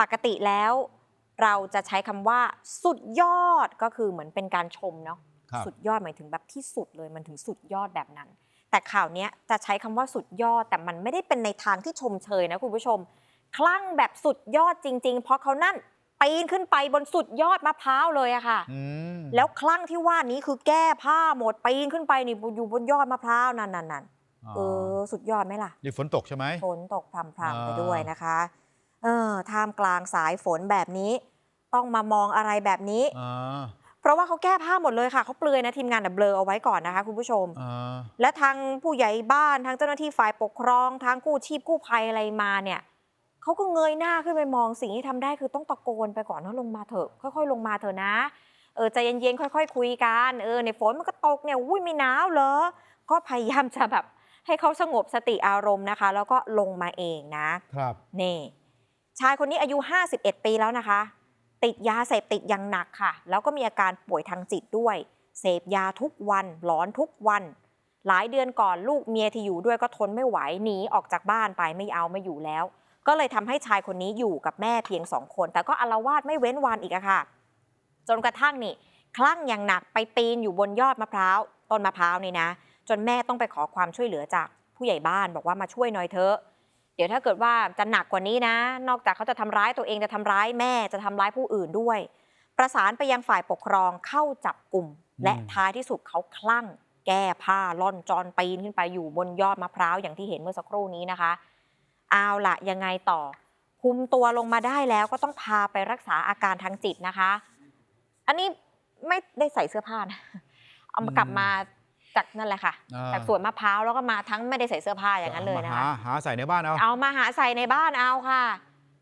ปกติแล้วเราจะใช้คำว่าสุดยอดก็คือเหมือนเป็นการชมเนาะครับสุดยอดหมายถึงแบบที่สุดเลยมันถึงสุดยอดแบบนั้น แต่ข่าวเนี้ยจะใช้คำว่าสุดยอดแต่มันไม่ได้เป็นในทางที่ชมเชยนะคุณผู้ชม คลั่งแบบสุดยอดจริง ๆ เพราะเขานั่นปีนขึ้นไปบนสุดยอดมะพร้าวเลยอะค่ะอืมแล้วคลั่งที่ว่านี้คือแก้ผ้าหมดปีนขึ้นไปนี่อยู่บนยอดมะพร้าวนั่นนั่นนั่นเออสุดยอดไหมล่ะนี่ฝนตกใช่ไหมฝนตกพรำๆไปอ่าด้วยนะคะ เออท่ามกลางสายฝนแบบนี้ ต้องมามองอะไรแบบนี้ อ่าเพราะว่าเขาแก้ผ้าหมดเลยค่ะเขาเปลือยนะทีมงานแบบเบลอเอาไว้ก่อนนะคะคุณผู้ชม อ่าและทางผู้ใหญ่บ้านทางเจ้าหน้าที่ฝ่ายปกครอง ทางกู้ชีพกู้ภัยอะไรมาเนี่ยเขาก็เงยหน้าขึ้นไปมองสิ่งที่ทำได้คือต้องตะโกนไปก่อนว่าลงมาเถอะ ค่อย ๆ ลงมาเถอะนะ เออใจเย็นๆค่อย ๆ คุยกันเออในฝนมันก็ตกเนี่ยอุ้ยไม่หนาวเหรอก็พยายามจะแบบให้เขาสงบสติอารมณ์นะคะ แล้วก็ลงมาเองนะครับ นี่ ชายคนนี้อายุ 51 ปีแล้วนะคะ ติดยาเสพติดอย่างหนักค่ะ แล้วก็มีอาการป่วยทางจิตด้วย เสพยาทุกวันหลอนทุกวัน หลายเดือนก่อนลูกเมียที่อยู่ด้วยก็ทนไม่ไหวหนีออกจากบ้านไปไม่เอาไม่อยู่แล้ว ก็เลยทำให้ชายคนนี้อยู่กับแม่เพียงสองคน แต่ก็อาละวาดไม่เว้นวันอีกอะค่ะ จนกระทั่งนี่คลั่งอย่างหนักไปปีนอยู่บนยอดมะพร้าวต้นมะพร้าวนี่นะ จนแม่ต้องไปขอความช่วยเหลือจากผู้ใหญ่บ้านบอกว่ามาช่วยหน่อยเถอะ เดี๋ยวถ้าเกิดว่าจะหนักกว่านี้นะ นอกจากเขาจะทำร้ายตัวเองจะทำร้ายแม่จะทำร้ายผู้อื่นด้วย ประสานไปยังฝ่ายปกครองเข้าจับกลุ่ม และอืมท้ายที่สุดเขาคลั่ง แก้ผ้าล่อนจอนปีนขึ้นไปอยู่บนยอดมะพร้าวอย่างที่เห็นเมื่อสักครู่นี้นะคะ เอาละยังไงต่อ คุมตัวลงมาได้แล้วก็ต้องพาไปรักษาอาการทางจิตนะคะ อันนี้ไม่ได้ใส่เสื้อผ้านะเอามากลับมา จากนั่นแหละค่ะอ่า จากสวนมะพร้าวแล้วก็มาทั้งไม่ได้ใส่เสื้อผ้าอย่างนั้นเลยนะหาคะหาใส่ในบ้านเอาเอามาหาใส่ในบ้านเอาค่ะ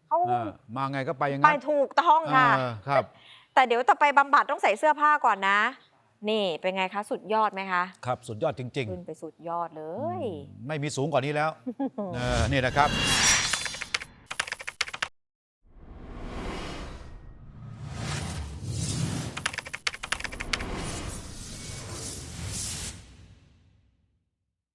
เขาเออมาไงก็ไปอย่างไปนั้นถูกต้องค่ะ เออครับ แต่เดี๋ยวจะไปบำบัดต้องใส่เสื้อผ้าก่อนนะ นี่เป็นไงคะสุดยอดไหมคะครับสุดยอดจริง ขึ้นไปสุดยอดเลๆยไม่มีสูงกว่านี้แล้วเออนี่นะครับ